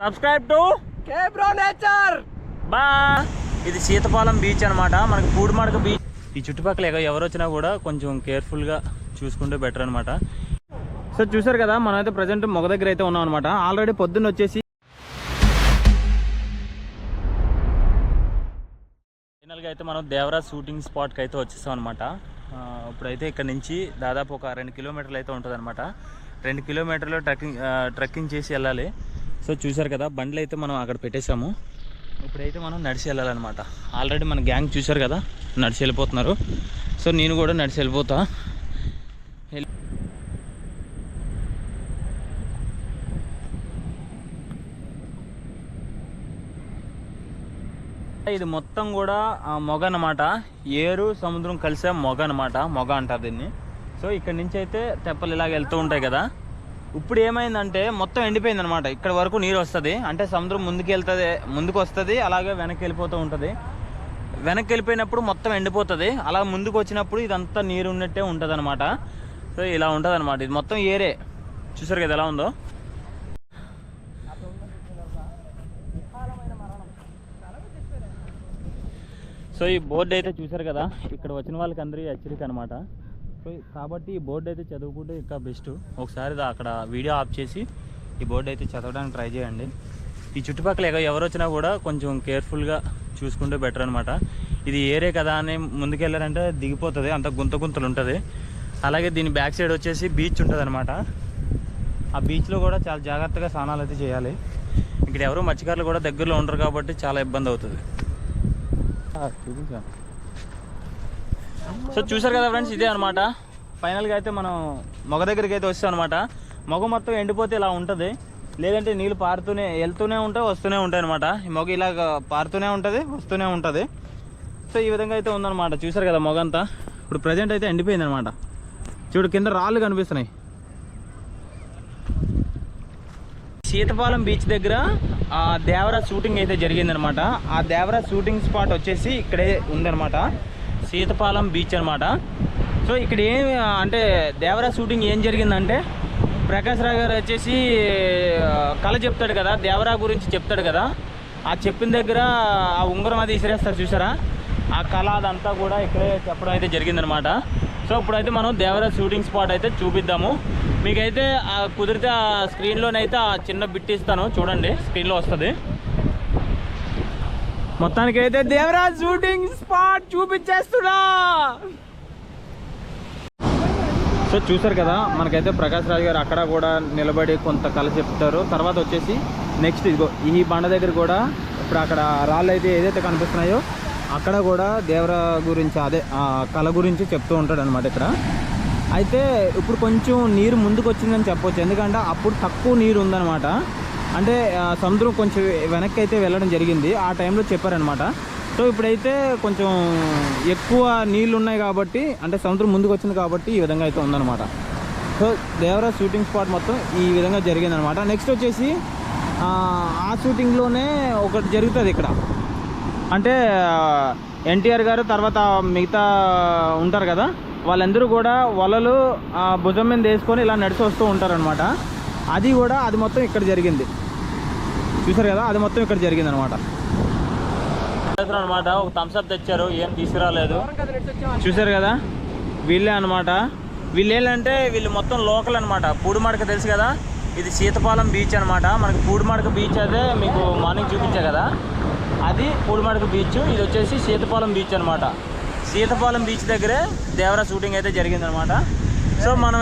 Subscribe to bro nature బా. ఇది Seethapalem beach అన్నమాట. మనకి పూడిమడక బీచ్ ఈ చుట్టుపక్కల ఎగ- ఎవరు వచ్చినా కూడా కొంచెం కేర్ఫుల్గా చూసుకుంటే బెటర్ అనమాట సో చూసారు కదా మనం అయితే ప్రజెంట్ మొగ దగ్గర అయితే ఉన్నాం అనమాట ఆల్రెడీ పొద్దున్న వచ్చేసి ఫైనల్గా అయితే మనం దేవరాజ్ షూటింగ్ స్పాట్కి అయితే వచ్చేసాం అనమాట ఇప్పుడైతే ఇక్కడ నుంచి దాదాపు ఒక రెండు కిలోమీటర్లు అయితే ఉంటుంది అనమాట రెండు కిలోమీటర్లు ట్రెక్కింగ్ ట్రెక్కింగ్ చేసి వెళ్ళాలి. సో చూసారు కదా బండ్లు అయితే మనం అక్కడ పెట్టేశాము. ఇప్పుడైతే మనం నడిచి వెళ్ళాలన్నమాట. ఆల్రెడీ మన గ్యాంగ్ చూసారు కదా నడిచి వెళ్ళిపోతున్నారు. సో నేను కూడా నడిచి వెళ్ళిపోతా. అంటే ఇది మొత్తం కూడా ఆ, మొగ అనమాట ఏరు సముద్రం కలిసే మొగ అనమాట మొగ అంటారు దీన్ని. సో ఇక్కడ నుంచి అయితే తెప్పలు ఇలాగ వెళ్తూ ఉంటాయి కదా. ఇప్పుడు ఏమైందంటే మొత్తం ఎండిపోయింది అనమాట ఇక్కడ వరకు నీరు వస్తుంది. అంటే సముద్రం ముందుకు వెళ్తుంది ముందుకు వస్తుంది అలాగే వెనక్కి వెళ్ళిపోతూ ఉంటుంది. వెనక్కి వెళ్ళిపోయినప్పుడు మొత్తం ఎండిపోతుంది. అలా ముందుకు వచ్చినప్పుడు ఇదంతా నీరు ఉన్నట్టే ఉంటుంది అనమాట సో ఇలా ఉంటుంది అనమాట ఇది మొత్తం ఏరే. చూసారు కదా ఎలా ఉందో? సో ఈ బోర్డు అయితే చూసారు కదా ఇక్కడ వచ్చిన వాళ్ళకి అందరికీ హెచ్చరిక అనమాట సో కాబట్టి ఈ బోర్డు అయితే చదువుకుంటే ఇంకా బెస్ట్ ఒకసారి అక్కడ వీడియో ఆఫ్ చేసి ఈ బోర్డు అయితే చదవడానికి ట్రై చేయండి. ఈ చుట్టుపక్కల ఎవరు వచ్చినా కూడా కొంచెం కేర్ఫుల్గా చూసుకుంటే బెటర్ అనమాట ఇది ఏరే కదా అని ముందుకెళ్ళారంటే దిగిపోతుంది అంత గుంత గుంతలు ఉంటుంది. అలాగే దీని బ్యాక్ సైడ్ వచ్చేసి బీచ్ ఉంటుంది అనమాట ఆ బీచ్లో కూడా చాలా జాగ్రత్తగా స్నానాలు అయితే చేయాలి. ఇక్కడ ఎవరు మత్స్యకారులు కూడా దగ్గరలో ఉండరు కాబట్టి చాలా ఇబ్బంది అవుతుంది. సో చూసారు కదా ఫ్రెండ్స్ ఇదే అనమాట ఫైనల్గా అయితే మనం మొగ దగ్గరికి అయితే వస్తాం అనమాట మొగ మొత్తం ఎండిపోతే ఇలా ఉంటుంది. లేదంటే నీళ్ళు పారుతూనే వెళ్తూనే ఉంటాయి వస్తూనే ఉంటాయి అనమాట ఈ మొగ ఇలాగ పారుతూనే ఉంటుంది వస్తూనే ఉంటుంది. సో ఈ విధంగా అయితే ఉందన్నమాట. చూసారు కదా మొగ అంతా ఇప్పుడు ప్రజెంట్ అయితే ఎండిపోయింది అనమాట చూడు కింద రాళ్ళు కనిపిస్తున్నాయి. సీతపాలెం బీచ్ దగ్గర ఆ దేవరా షూటింగ్ అయితే జరిగిందనమాట. ఆ దేవరా షూటింగ్ స్పాట్ వచ్చేసి ఇక్కడే ఉందన్నమాట సీతపాలెం బీచ్ అనమాట. సో ఇక్కడ ఏం అంటే దేవరా షూటింగ్ ఏం జరిగిందంటే ప్రకాష్ రావు గారు వచ్చేసి కళ చెప్తాడు కదా దేవరా గురించి చెప్తాడు కదా. ఆ చెప్పిన దగ్గర ఆ ఉంగరం అది ఇసిరేస్తారు చూసారా? ఆ కళ అదంతా కూడా ఇక్కడే చెప్పడం అయితే జరిగిందనమాట. సో ఇప్పుడైతే మనం దేవరాజ్ షూటింగ్ స్పాట్ అయితే చూపిద్దాము. మీకైతే ఆ కుదిరితే ఆ స్క్రీన్లోనైతే ఆ చిన్న బిట్ ఇస్తాను. చూడండి స్క్రీన్లో వస్తుంది. మొత్తానికి అయితే దేవరాజ్ షూటింగ్ స్పాట్ చూపించేస్తున్నా. సో చూసారు కదా మనకైతే ప్రకాష్ రాజ్ గారు అక్కడ కూడా నిలబడి కొంత కళ చెప్తారు. తర్వాత వచ్చేసి నెక్స్ట్ ఇదిగో ఈ బండ దగ్గర కూడా ఇప్పుడు అక్కడ రాళ్ళు అయితే ఏదైతే కనిపిస్తున్నాయో అక్కడ కూడా దేవర గురించి అదే ఆ కళ గురించి చెప్తూ ఉంటాడు అనమాట ఇక్కడ. అయితే ఇప్పుడు కొంచెం నీరు ముందుకు వచ్చిందని చెప్పొచ్చు. ఎందుకంటే అప్పుడు తక్కువ నీరు ఉందన్నమాట అంటే సముద్రం కొంచెం వెనక్కి అయితే వెళ్ళడం జరిగింది. ఆ టైంలో చెప్పారనమాట సో ఇప్పుడైతే కొంచెం ఎక్కువ నీళ్ళు ఉన్నాయి కాబట్టి అంటే సముద్రం ముందుకు వచ్చింది కాబట్టి ఈ విధంగా అయితే ఉందన్నమాట. సో దేవరా షూటింగ్ స్పాట్ మొత్తం ఈ విధంగా జరిగిందనమాట నెక్స్ట్ వచ్చేసి ఆ షూటింగ్లోనే ఒకటి జరుగుతుంది ఇక్కడ. అంటే ఎన్టీఆర్ గారు తర్వాత మిగతా ఉంటారు కదా వాళ్ళందరూ కూడా వలలు భుజం మీద వేసుకొని ఇలా నడిచి వస్తూ ఉంటారనమాట అది కూడా అది మొత్తం ఇక్కడ జరిగింది. చూసారు కదా అది మొత్తం ఇక్కడ జరిగింది అనమాట అనమాట ఒక థమ్స్అప్ తెచ్చారు ఏం తీసుకురాలేదు. చూసారు కదా వీళ్ళే అనమాట వీళ్ళు ఏంటంటే వీళ్ళు మొత్తం లోకల్ అనమాట పూడిమడక తెలుసు కదా ఇది సీతపాలెం బీచ్ అనమాట మనకి పూడిమడక బీచ్ అదే మీకు మార్నింగ్ చూపించా కదా. అది పూడిమడక బీచ్ ఇది వచ్చేసి సీతపాలెం బీచ్ అనమాట సీతపాలెం బీచ్ దగ్గరే దేవరా షూటింగ్ అయితే జరిగిందనమాట సో మనం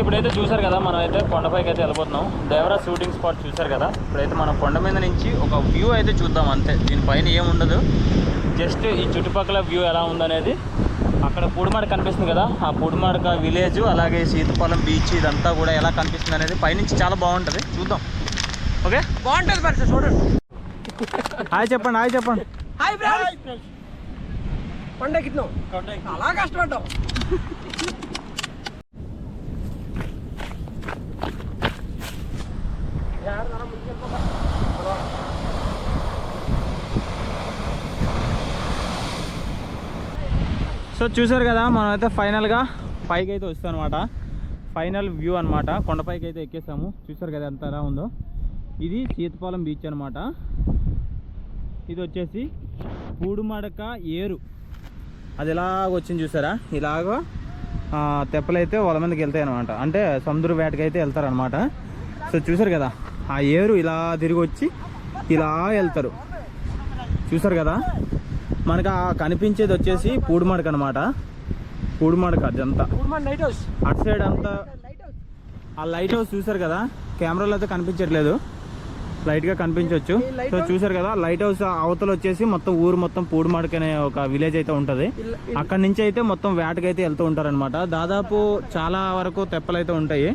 ఇప్పుడైతే చూసారు కదా మనం అయితే కొండపైకి అయితే వెళ్ళిపోతున్నాం దేవరా షూటింగ్ స్పాట్ చూసారు కదా. ఇప్పుడైతే మనం కొండ మీద నుంచి ఒక వ్యూ అయితే చూద్దాం అంతే. దీనిపైన ఏం ఉండదు. జస్ట్ ఈ చుట్టుపక్కల వ్యూ ఎలా ఉందనేది. అక్కడ పూడిమాడ కనిపిస్తుంది కదా ఆ పూడిమాడక విలేజ్ అలాగే సీతపాలెం బీచ్ ఇదంతా కూడా ఎలా కనిపిస్తుంది అనేది పైనుంచి చాలా బాగుంటుంది. చూద్దాం. ఓకే? బాగుంటుంది పరిస్థితి చూడండి. హాయ్ చెప్పండి హాయ్ చెప్పండి. Hi friends. కొండెక్కుతున్నాం అలా కష్టపడ్డాం. సో చూసారు కదా మనం అయితే ఫైనల్గా పైకి అయితే వస్తాం అనమాట ఫైనల్ వ్యూ అనమాట కొండపైకి అయితే ఎక్కేసాము. చూసారు కదా ఎంత ఎలా ఉందో. ఇది సీతపాలెం బీచ్ అనమాట ఇది వచ్చేసి పూడుమడక ఏరు. అది ఇలాగ వచ్చింది చూసారా? ఇలాగ తెప్పలైతే వాళ్ళ మీదకి వెళ్తాయి అనమాట అంటే సముద్ర వేటకి అయితే వెళ్తారనమాట సో చూసారు కదా ఆ ఏరు ఇలా తిరిగి వచ్చి ఇలా వెళ్తారు. చూసారు కదా? మనకు ఆ కనిపించేది వచ్చేసి పూడిమడక అనమాట పూడిమడక అదంతా. అటు సైడ్ అంతా ఆ లైట్ హౌస్ చూసారు కదా? కెమెరాలో అయితే కనిపించట్లేదు. లైట్గా కనిపించవచ్చు సో చూసారు కదా? లైట్ హౌస్ అవతల వచ్చేసి మొత్తం ఊరు మొత్తం పూడిమడక అనే ఒక విలేజ్ అయితే ఉంటుంది. అక్కడ నుంచి అయితే మొత్తం వేటకైతే వెళ్తూ ఉంటారనమాట దాదాపు చాలా వరకు తెప్పలు అయితే ఉంటాయి.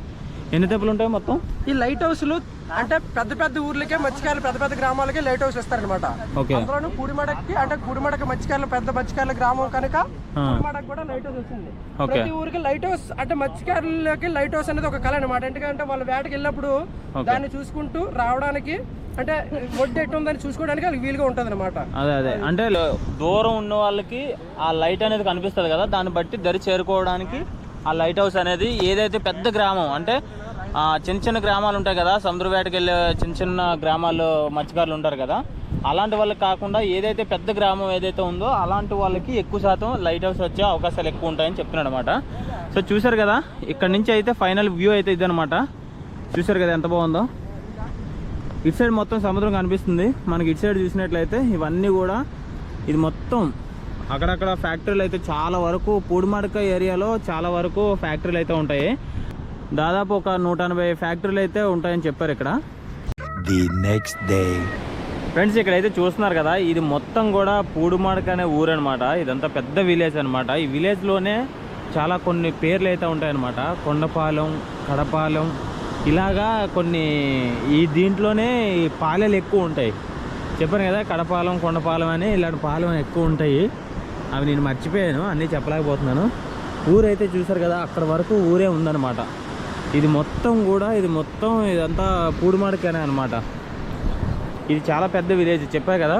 ఎన్ని తెప్పలు ఉంటాయి మొత్తం? ఈ లైట్ హౌస్లు అంటే పెద్ద పెద్ద ఊర్లకే మత్స్యకారులు పెద్ద పెద్ద గ్రామాలకే లైట్ హౌస్ ఇస్తారనమాట ఓకే. అందులోనూ పూడిమడకి అంటే పూడిమడక మత్స్యకారులు పెద్ద మత్స్యకారుల గ్రామం కనుక. పూడిమడకు కూడా లైట్ హౌస్ వచ్చింది. ప్రతి ఊరికి లైట్ హౌస్ అంటే మత్స్యకారులకి లైట్ హౌస్ అనేది ఒక కళ అనమాట ఎందుకంటే వాళ్ళు వేటకి వెళ్ళినప్పుడు. దాన్ని చూసుకుంటూ రావడానికి అంటే ఒడ్డు ఎట్టు ఉందని చూసుకోవడానికి వాళ్ళకి వీలుగా ఉంటుంది అనమాట అదే. అదే అంటే దూరం ఉన్న వాళ్ళకి ఆ లైట్ అనేది కనిపిస్తుంది కదా దాన్ని బట్టి దరి చేరుకోవడానికి ఆ లైట్ హౌస్ అనేది ఏదైతే పెద్ద గ్రామం అంటే చిన్న చిన్న గ్రామాలు ఉంటాయి కదా సముద్రవేటకి వెళ్ళే చిన్న చిన్న గ్రామాల్లో మత్స్యకారులు ఉంటారు కదా. అలాంటి వాళ్ళకి కాకుండా ఏదైతే పెద్ద గ్రామం ఏదైతే ఉందో అలాంటి వాళ్ళకి ఎక్కువ శాతం లైట్ హౌస్ వచ్చే అవకాశాలు ఎక్కువ ఉంటాయని చెప్తున్నాడు అనమాట సో చూసారు కదా ఇక్కడ నుంచి అయితే ఫైనల్ వ్యూ అయితే ఇదనమాట చూసారు కదా ఎంత బాగుందో. ఇటు సైడ్ మొత్తం సముద్రం కనిపిస్తుంది. మనకి ఇటు సైడ్ చూసినట్లయితే ఇవన్నీ కూడా ఇది మొత్తం అక్కడక్కడ ఫ్యాక్టరీలు అయితే చాలా వరకు పూడిమడక ఏరియాలో చాలా వరకు ఫ్యాక్టరీలు అయితే ఉంటాయి. దాదాపు ఒక నూట ఎనభై ఫ్యాక్టరీలు అయితే ఉంటాయని చెప్పారు ఇక్కడ. The next day. ఫ్రెండ్స్ ఇక్కడైతే చూస్తున్నారు కదా ఇది మొత్తం కూడా పూడుమాడక అనే ఊరు అనమాట ఇదంతా పెద్ద విలేజ్ అనమాట ఈ విలేజ్లోనే చాలా కొన్ని పేర్లు అయితే ఉంటాయన్నమాట. కొండపాలెం కడపాలెం ఇలాగా కొన్ని ఈ దీంట్లోనే ఈ పాలెలు ఎక్కువ ఉంటాయి. చెప్పాను కదా కడపాలెం కొండపాలెం అని ఇలాంటి పాలెం ఎక్కువ ఉంటాయి. అవి నేను మర్చిపోయాను అన్నీ చెప్పలేకపోతున్నాను. ఊరైతే చూసారు కదా అక్కడ వరకు ఊరే ఉందన్నమాట. ఇది మొత్తం కూడా ఇది మొత్తం ఇదంతా పూడిమాడకనే అనమాట ఇది చాలా పెద్ద విలేజ్ చెప్పా కదా?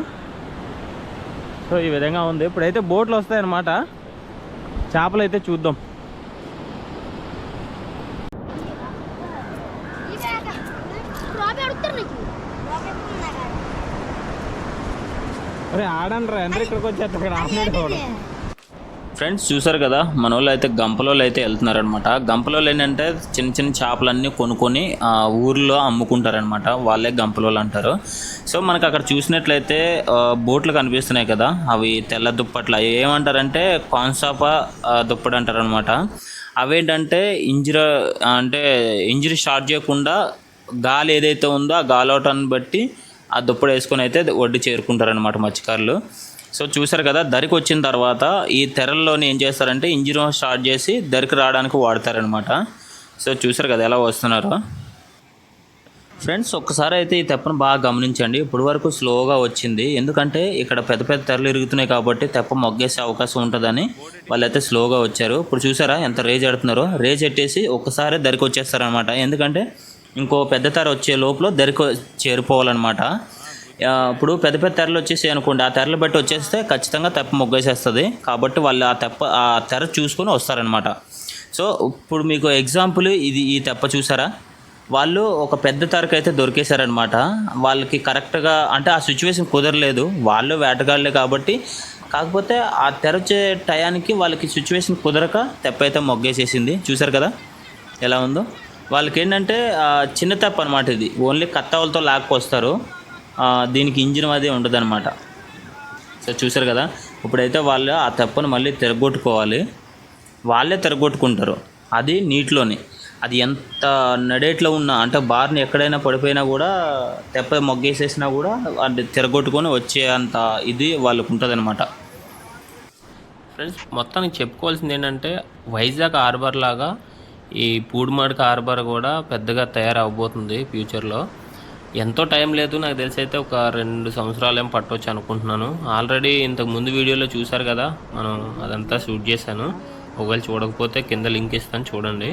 సో ఈ విధంగా ఉంది. ఇప్పుడైతే బోట్లు వస్తాయన్నమాట. చేపలు అయితే చూద్దాం. అరే ఆడండి రా అందరు ఇక్కడికి వచ్చి ఇక్కడ ఆడినాడు ఫ్రెండ్స్ చూసారు కదా మన వాళ్ళు అయితే గంపలోళ్ళు అయితే వెళ్తున్నారనమాట గంపలోళ్ళు ఏంటంటే చిన్న చిన్న చేపలన్నీ కొనుక్కొని ఆ ఊర్లో అమ్ముకుంటారనమాట వాళ్ళే గంపలోళ్ళు అంటారు. సో మనకు అక్కడ చూసినట్లయితే బోట్లు కనిపిస్తున్నాయి కదా అవి తెల్ల దుప్పట్లు. అవి ఏమంటారంటే కాన్సాప దుప్పటి అంటారనమాట అవేంటంటే ఇంజిన్ అంటే ఇంజరీ స్టార్ట్ చేయకుండా గాలి ఏదైతే ఉందో ఆ గాలోటాన్ని బట్టి ఆ దుప్పటి వేసుకొని అయితే ఒడ్డు చేరుకుంటారనమాట మత్స్యకారులు. సో చూసారు కదా దరికి వచ్చిన తర్వాత ఈ తెరల్లోని ఏం చేస్తారంటే ఇంజిన్ స్టార్ట్ చేసి దరికి రావడానికి వాడతారనమాట సో చూసారు కదా ఎలా వస్తున్నారో. ఫ్రెండ్స్ ఒక్కసారి అయితే ఈ తెప్పను బాగా గమనించండి. ఇప్పటి వరకు స్లోగా వచ్చింది. ఎందుకంటే ఇక్కడ పెద్ద పెద్ద తెరలు ఇరుగుతున్నాయి కాబట్టి తెప్ప మొగ్గేసే అవకాశం ఉంటుందని వాళ్ళైతే స్లోగా వచ్చారు. ఇప్పుడు చూసారా ఎంత రేజ్ ఎడుతున్నారో రేజ్ ఎట్టేసి ఒక్కసారి దరికి వచ్చేస్తారనమాట ఎందుకంటే ఇంకో పెద్ద తెర వచ్చే లోపల దరికి చేరిపోవాలన్నమాట. ఇప్పుడు పెద్ద పెద్ద తెరలు వచ్చేసి అనుకోండి. ఆ తెరలు బట్టి వచ్చేస్తే ఖచ్చితంగా తెప్ప మొగ్గేసేస్తుంది. కాబట్టి వాళ్ళు ఆ తెప్ప ఆ తెర చూసుకొని వస్తారనమాట సో ఇప్పుడు మీకు ఎగ్జాంపుల్ ఇది ఈ తెప్ప చూసారా? వాళ్ళు ఒక పెద్ద తెరకు అయితే దొరికేశారనమాట వాళ్ళకి కరెక్ట్గా అంటే ఆ సిచ్యువేషన్ కుదరలేదు. వాళ్ళు వేటగాళ్ళే కాబట్టి. కాకపోతే ఆ తెరచే టయానికి వాళ్ళకి సిచ్యువేషన్ కుదరక తెప్ప అయితే మొగ్గేసేసింది. చూసారు కదా? ఎలా ఉందో? వాళ్ళకి ఏంటంటే చిన్న తెప్ప అనమాట ఇది. ఓన్లీ కత్తావులతో లాక్కొస్తారు. దీనికి ఇంజిన్ అది ఉండదన్నమాట సో చూసారు కదా? ఇప్పుడైతే వాళ్ళు ఆ తెప్పను మళ్ళీ తిరగొట్టుకోవాలి. వాళ్ళే తిరగొట్టుకుంటారు. అది నీటిలోని. అది ఎంత నడేట్లో ఉన్నా అంటే బార్ని ఎక్కడైనా పడిపోయినా కూడా తెప్ప మొగ్గేసేసినా కూడా అది తిరగొట్టుకొని వచ్చే అంత ఇది వాళ్ళకు ఉంటుంది ఫ్రెండ్స్ మొత్తానికి చెప్పుకోవాల్సింది ఏంటంటే వైజాగ్ హార్బర్ లాగా ఈ పూడిమడక హార్బర్ కూడా పెద్దగా తయారవబోతుంది ఫ్యూచర్లో. ఎంతో టైం లేదు నాకు తెలిసి అయితే ఒక రెండు సంవత్సరాలు ఏం పట్టవచ్చు అనుకుంటున్నాను. ఆల్రెడీ ఇంతకు ముందు వీడియోలో చూశారు కదా మనం అదంతా షూట్ చేశాను. ఒకవేళ చూడకపోతే కింద లింక్ ఇస్తాను చూడండి.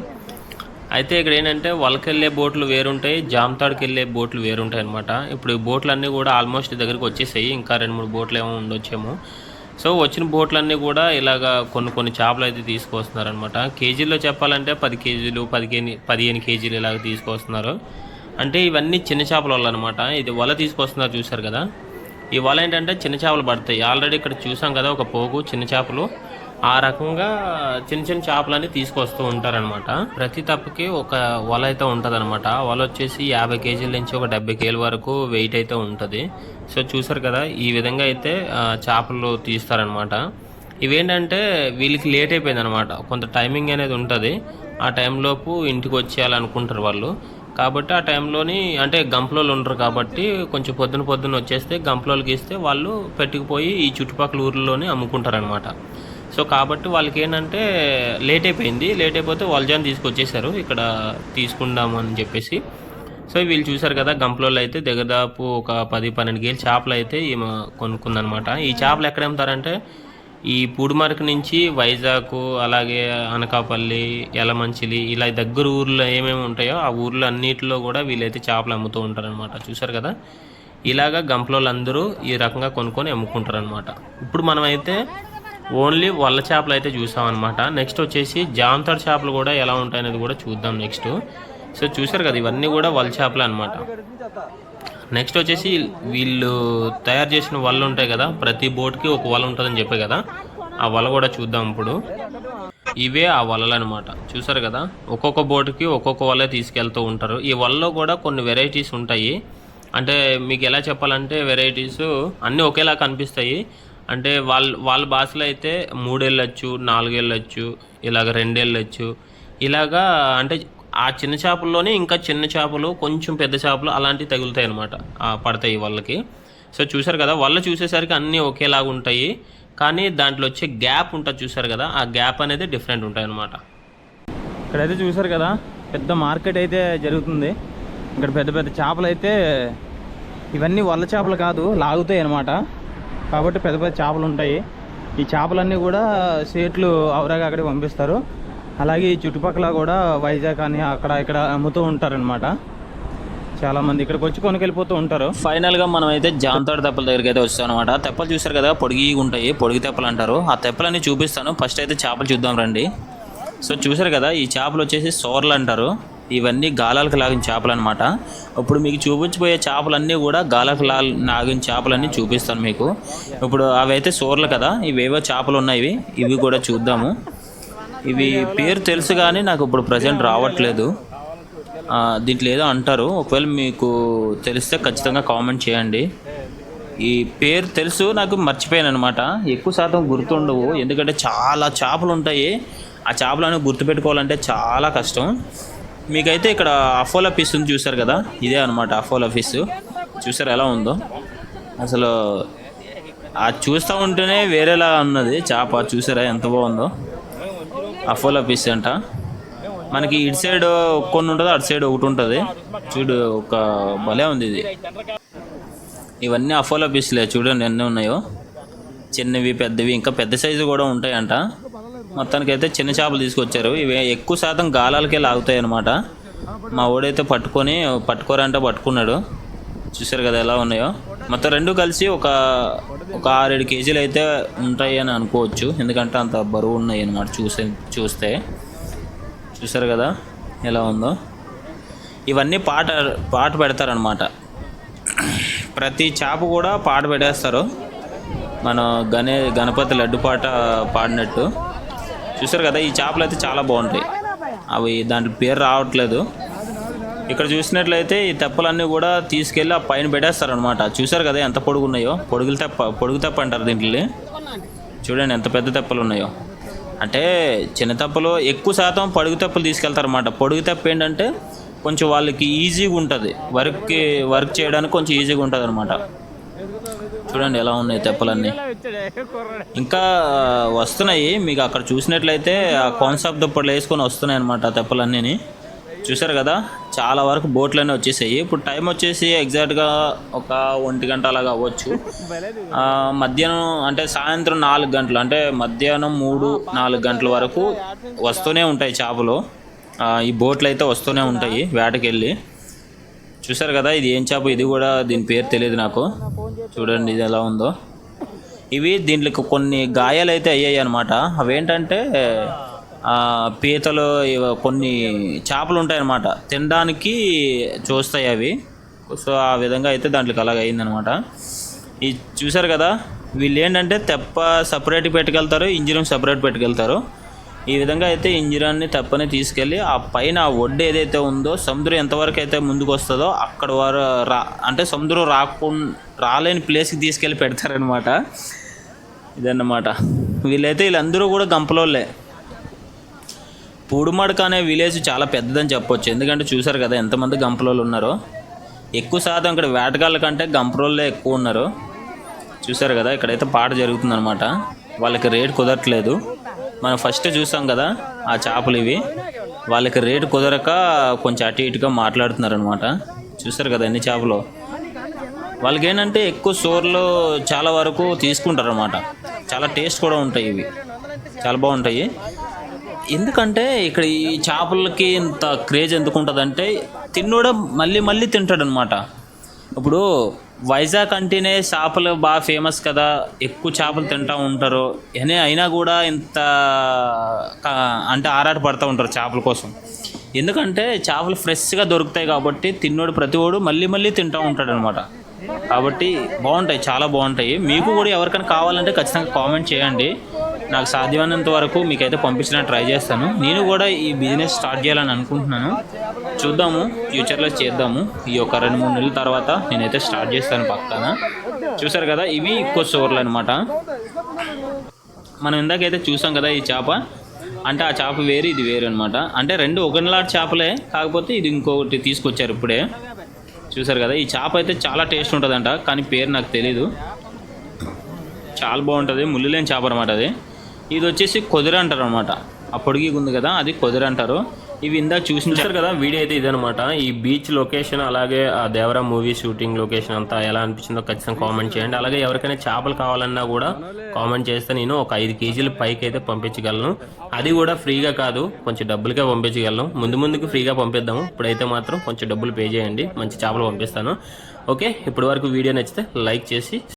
అయితే ఇక్కడ ఏంటంటే వలకెళ్ళే బోట్లు వేరుంటాయి జామ్తాడ్కి వెళ్ళే బోట్లు వేరుంటాయి అనమాట ఇప్పుడు ఈ బోట్లు అన్నీ కూడా ఆల్మోస్ట్ దగ్గరికి వచ్చేసాయి ఇంకా రెండు మూడు బోట్లు ఏమో ఉండొచ్చేమో. సో వచ్చిన బోట్లన్నీ కూడా ఇలాగ కొన్ని కొన్ని చేపలు అయితే తీసుకొస్తున్నారనమాట కేజీల్లో చెప్పాలంటే పది కేజీలు పదిహేను పదిహేను కేజీలు ఇలాగ తీసుకొస్తున్నారు అంటే ఇవన్నీ చిన్న చేపల వల్ల అనమాట ఇది వల తీసుకొస్తున్నారు చూసారు కదా. ఈ వల ఏంటంటే చిన్న చేపలు పడతాయి. ఆల్రెడీ ఇక్కడ చూసాం కదా ఒక పోగు చిన్న చేపలు. ఆ రకంగా చిన్న చిన్న చేపలన్నీ తీసుకొస్తూ ఉంటారనమాట ప్రతి తప్పుకి ఒక వల అయితే ఉంటుంది అనమాట వల వచ్చేసి యాభై కేజీల నుంచి ఒక డెబ్బై కేజీల వరకు వెయిట్ అయితే ఉంటుంది. సో చూసారు కదా ఈ విధంగా అయితే చేపలు తీస్తారనమాట ఇవేంటంటే వీళ్ళకి లేట్ అయిపోయింది అనమాట కొంత టైమింగ్ అనేది ఉంటుంది. ఆ టైంలోపు ఇంటికి వచ్చేయాలనుకుంటారు వాళ్ళు. కాబట్టి ఆ టైంలోని అంటే గంపలోళ్ళు ఉండరు కాబట్టి కొంచెం పొద్దున పొద్దున వచ్చేస్తే గంపలోళ్ళకి ఇస్తే వాళ్ళు పెట్టుకుపోయి ఈ చుట్టుపక్కల ఊర్లోనే అమ్ముకుంటారనమాట సో కాబట్టి వాళ్ళకి ఏంటంటే లేట్ అయిపోయింది. లేట్ అయిపోతే వాళ్ళజాన్ తీసుకొచ్చేసారు ఇక్కడ తీసుకుందాము అని చెప్పేసి. సో వీళ్ళు చూసారు కదా గంపలోళ్ళు అయితే దగ్గరదాపు ఒక పది పన్నెండు గేలు చేపలు అయితే ఈమె కొనుక్కుందనమాట ఈ చేపలు ఎక్కడ అమ్ముతారంటే ఈ పూడిమార్క్ నుంచి వైజాగ్ అలాగే అనకాపల్లి యలమంచిలి ఇలా దగ్గర ఊర్లో ఏమేమి ఉంటాయో ఆ ఊర్లో అన్నిటిలో కూడా వీళ్ళైతే చేపలు అమ్ముతూ ఉంటారనమాట చూసారు కదా? ఇలాగా గంపలోళ్ళందరూ ఈ రకంగా కొనుక్కొని అమ్ముకుంటారనమాట ఇప్పుడు మనమైతే ఓన్లీ వల్ల చేపలు అయితే చూసామన్నమాట. నెక్స్ట్ వచ్చేసి జాంతర్ చేపలు కూడా ఎలా ఉంటాయనేది కూడా చూద్దాం నెక్స్ట్. సో చూసారు కదా ఇవన్నీ కూడా వల చేపలు అనమాట నెక్స్ట్ వచ్చేసి వీళ్ళు తయారు చేసిన వలలు ఉంటాయి కదా ప్రతి బోట్కి ఒక వల ఉంటుందని చెప్పే కదా ఆ వల కూడా చూద్దాం ఇప్పుడు. ఇవే ఆ వలలు అనమాట చూసారు కదా ఒక్కొక్క బోటుకి ఒక్కొక్క వల తీసుకెళ్తూ ఉంటారు. ఈ వలలో కూడా కొన్ని వెరైటీస్ ఉంటాయి. అంటే మీకు ఎలా చెప్పాలంటే వెరైటీస్ అన్నీ ఒకేలా కనిపిస్తాయి. అంటే వాళ్ళ వాళ్ళ భాషలో అయితే మూడేళ్ళొచ్చు నాలుగేళ్ళొచ్చు ఇలాగ రెండేళ్ళొచ్చు. ఇలాగా అంటే ఆ చిన్న చేపల్లోనే ఇంకా చిన్న చేపలు కొంచెం పెద్ద చేపలు అలాంటివి తగులుతాయి అనమాట పడతాయి వాళ్ళకి. సో చూసారు కదా వాళ్ళు చూసేసరికి అన్నీ ఒకేలాగా ఉంటాయి. కానీ దాంట్లో వచ్చే గ్యాప్ ఉంటుంది చూసారు కదా ఆ గ్యాప్ అనేది డిఫరెంట్ ఉంటాయి అనమాట ఇక్కడైతే చూసారు కదా పెద్ద మార్కెట్ అయితే జరుగుతుంది. ఇక్కడ పెద్ద పెద్ద చేపలు అయితే ఇవన్నీ వల్ల చేపలు కాదు లాగుతాయి అన్నమాట. కాబట్టి పెద్ద పెద్ద చేపలు ఉంటాయి. ఈ చేపలన్నీ కూడా సేట్లు అవరాగా అక్కడికి పంపిస్తారు. అలాగే ఈ చుట్టుపక్కల కూడా వైజాగ్ అని అక్కడ ఇక్కడ అమ్ముతూ ఉంటారనమాట చాలామంది ఇక్కడికి వచ్చి కొనుకెళ్ళిపోతూ ఉంటారు. ఫైనల్గా మనం అయితే జాంతాడు తెప్పల దగ్గరికి అయితే వచ్చాం అనమాట తెప్పలు చూసారు కదా పొడిగి ఉంటాయి పొడిగి తెప్పలు అంటారు. ఆ తెప్పలన్నీ చూపిస్తాను. ఫస్ట్ అయితే చేపలు చూద్దాం రండి. సో చూసారు కదా ఈ చేపలు వచ్చేసి సోర్లు అంటారు. ఇవన్నీ గాలాలకు లాగిన చేపలు అనమాట ఇప్పుడు మీకు చూపించబోయే చేపలన్నీ కూడా గాలకు లా లాగిన చేపలన్నీ చూపిస్తాను మీకు. ఇప్పుడు అవి అయితే సోర్లు కదా ఇవేవో చేపలు ఉన్నాయి ఇవి కూడా చూద్దాము. ఇవి పేరు తెలుసు కానీ నాకు ఇప్పుడు ప్రజెంట్ రావట్లేదు. దీంట్లో ఏదో అంటారు. ఒకవేళ మీకు తెలిస్తే ఖచ్చితంగా కామెంట్ చేయండి. ఈ పేరు తెలుసు నాకు మర్చిపోయాను అనమాట ఎక్కువ శాతం గుర్తుండవు. ఎందుకంటే చాలా చేపలు ఉంటాయి. ఆ చేపలను గుర్తుపెట్టుకోవాలంటే చాలా కష్టం. మీకైతే ఇక్కడ అఫోలా ఫిష్ ఉంది చూసారు కదా? ఇదే అనమాట అఫోలా ఫిష్ చూసారు ఎలా ఉందో? అసలు అది చూస్తూ ఉంటేనే వేరేలా ఉన్నది చేప. చూసారా ఎంత బాగుందో? అఫోలా ఫిష్ అంట. మనకి ఇటు సైడ్ కొన్ని ఉంటుంది అటు సైడ్ ఒకటి ఉంటుంది. చూడు ఒక భలే ఉంది ఇది. ఇవన్నీ అఫోలా పీస్లే చూడండి ఎన్ని ఉన్నాయో. చిన్నవి పెద్దవి ఇంకా పెద్ద సైజు కూడా ఉంటాయంట. మొత్తానికి అయితే చిన్న చేపలు తీసుకొచ్చారు. ఇవి ఎక్కువ శాతం గాలాలకే లాగుతాయి అనమాట మా ఓడైతే పట్టుకొని పట్టుకోరంటే పట్టుకున్నాడు. చూసారు కదా ఎలా ఉన్నాయో? మొత్తం రెండు కలిసి ఒక ఒక ఆరేడు కేజీలు అయితే ఉంటాయి అని అనుకోవచ్చు. ఎందుకంటే అంత బరువు ఉన్నాయి అనమాట చూసే చూస్తే. చూసారు కదా ఎలా ఉందో? ఇవన్నీ పాట పాట పెడతారనమాట ప్రతి చేప కూడా పాట పెడేస్తారు మన గణే గణపతి లడ్డు పాట పాడినట్టు. చూసారు కదా ఈ చేపలు అయితే చాలా బాగుంటాయి. అవి దాంట్లో పేరు రావట్లేదు. ఇక్కడ చూసినట్లయితే ఈ తెప్పలన్నీ కూడా తీసుకెళ్ళి ఆ పైన పెట్టేస్తారనమాట చూసారు కదా ఎంత పొడుగు ఉన్నాయో పొడుగులు తెప్ప పొడుగు తెప్ప అంటారు దీంట్లో చూడండి ఎంత పెద్ద తెప్పలు ఉన్నాయో అంటే చిన్న తెప్పలు ఎక్కువ శాతం పొడుగు తెప్పలు తీసుకెళ్తారు అనమాట పొడుగు తెప్ప ఏంటంటే కొంచెం వాళ్ళకి ఈజీగా ఉంటుంది. వర్క్కి వర్క్ చేయడానికి కొంచెం ఈజీగా ఉంటుంది అనమాట చూడండి ఎలా ఉన్నాయి తెప్పలన్నీ. ఇంకా వస్తున్నాయి. మీకు అక్కడ చూసినట్లయితే ఆ కాన్సెప్ట్ దుప్పట్లు వేసుకొని వస్తున్నాయి అనమాట తెప్పలన్నీ చూసారు కదా చాలా వరకు బోట్లనే వచ్చేసాయి. ఇప్పుడు టైం వచ్చేసి ఎగ్జాక్ట్గా ఒక ఒంటి గంట అలాగా అవ్వచ్చు. మధ్యాహ్నం అంటే సాయంత్రం నాలుగు గంటలు అంటే మధ్యాహ్నం మూడు నాలుగు గంటల వరకు వస్తూనే ఉంటాయి చేపలు. ఈ బోట్లు అయితే వస్తూనే ఉంటాయి వేటకెళ్ళి. చూసారు కదా ఇది ఏం చేప? ఇది కూడా దీని పేరు తెలియదు నాకు. చూడండి ఇది ఎలా ఉందో. ఇవి దీంట్లో కొన్ని గాయాలు అయితే అయ్యాయి అనమాట అవేంటంటే పీతలు కొన్ని చేపలు ఉంటాయి అనమాట తినడానికి చూస్తాయి అవి. సో ఆ విధంగా అయితే దాంట్లోకి అలాగ అయిందనమాట ఈ చూసారు కదా వీళ్ళు ఏంటంటే తెప్ప సపరేట్ పెట్టుకెళ్తారు ఇంజిరం సపరేట్ పెట్టుకెళ్తారు. ఈ విధంగా అయితే ఇంజిరాన్ని తెప్పని తీసుకెళ్ళి ఆ పైన ఆ ఒడ్డు ఏదైతే ఉందో సముద్రం ఎంతవరకు అయితే ముందుకు వస్తుందో అక్కడ వారు రా అంటే సముద్రం రాకుండా రాలేని ప్లేస్కి తీసుకెళ్ళి పెడతారనమాట ఇదన్నమాట. వీళ్ళైతే వీళ్ళందరూ కూడా గంపలోళ్ళే. పూడుమడక అనే విలేజ్ చాలా పెద్దదని చెప్పొచ్చు. ఎందుకంటే చూసారు కదా ఎంతమంది గంపలోళ్ళు ఉన్నారో. ఎక్కువ శాతం ఇక్కడ వేటగాళ్ళ కంటే గంపరోళ్ళే ఎక్కువ ఉన్నారు. చూసారు కదా ఇక్కడైతే పాట జరుగుతుందనమాట వాళ్ళకి రేట్ కుదరట్లేదు. మనం ఫస్ట్ చూసాం కదా ఆ చేపలు ఇవి. వాళ్ళకి రేటు కుదరక కొంచెం అటు ఇటుగా మాట్లాడుతున్నారనమాట చూసారు కదా ఎన్ని చేపలు. వాళ్ళకి ఏంటంటే ఎక్కువ సోర్లు చాలా వరకు తీసుకుంటారనమాట చాలా టేస్ట్ కూడా ఉంటాయి ఇవి. చాలా బాగుంటాయి. ఎందుకంటే ఇక్కడ ఈ చేపలకి ఇంత క్రేజ్ ఎందుకు ఉంటుందంటే తిన్నోడే మళ్ళీ మళ్ళీ తింటాడు అనమాట ఇప్పుడు వైజాగ్ అంటేనే చేపలు బాగా ఫేమస్ కదా ఎక్కువ చేపలు తింటూ ఉంటారు. అని అయినా కూడా ఇంత అంటే ఆరాట పడుతూ ఉంటారు చేపల కోసం. ఎందుకంటే చేపలు ఫ్రెష్గా దొరుకుతాయి కాబట్టి తిన్నోడు ప్రతివాడు మళ్ళీ మళ్ళీ తింటూ ఉంటాడు అనమాట కాబట్టి బాగుంటాయి చాలా బాగుంటాయి. మీకు కూడా ఎవరికైనా కావాలంటే ఖచ్చితంగా కామెంట్ చేయండి. నాకు సాధ్యమైనంత వరకు మీకైతే పంపించడానికి ట్రై చేస్తాను. నేను కూడా ఈ బిజినెస్ స్టార్ట్ చేయాలని అనుకుంటున్నాను. చూద్దాము ఫ్యూచర్లో చేద్దాము. ఈ ఒక రెండు మూడు నెలల తర్వాత నేనైతే స్టార్ట్ చేస్తాను పక్కన. చూసారు కదా ఇవి ఎక్కువ సోర్లు అనమాట మనం ఇందాకైతే చూసాం కదా ఈ చేప. అంటే ఆ చేప వేరు ఇది వేరు అనమాట అంటే రెండు ఒకలాంటి చేపలే కాకపోతే ఇది ఇంకొకటి తీసుకొచ్చారు ఇప్పుడే. చూసారు కదా ఈ చేప అయితే చాలా టేస్ట్ ఉంటుందంట కానీ పేరు నాకు తెలీదు. చాలా బాగుంటుంది ముళ్ళు లేని చేప అనమాట అది. ఇది వచ్చేసి కొదిర అంటారు అనమాట ఆ పొడిగి ఉంది కదా అది కొదిర అంటారు. ఇవి ఇందాక చూసినారు కదా వీడియో అయితే ఇదనమాట ఈ బీచ్ లొకేషన్ అలాగే ఆ దేవరా మూవీ షూటింగ్ లొకేషన్ అంతా ఎలా అనిపించిందో ఖచ్చితంగా కామెంట్ చేయండి. అలాగే ఎవరికైనా చేపలు కావాలన్నా కూడా కామెంట్ చేస్తే నేను ఒక ఐదు కేజీలు పైకి అయితే పంపించగలను. అది కూడా ఫ్రీగా కాదు కొంచెం డబ్బులకే పంపించగలను. ముందు ముందుకు ఫ్రీగా పంపిద్దాము. ఇప్పుడైతే మాత్రం కొంచెం డబ్బులు పే చేయండి. మంచి చేపలు పంపిస్తాను. ఓకే ఇప్పటి వరకు వీడియో నచ్చితే లైక్ చేసి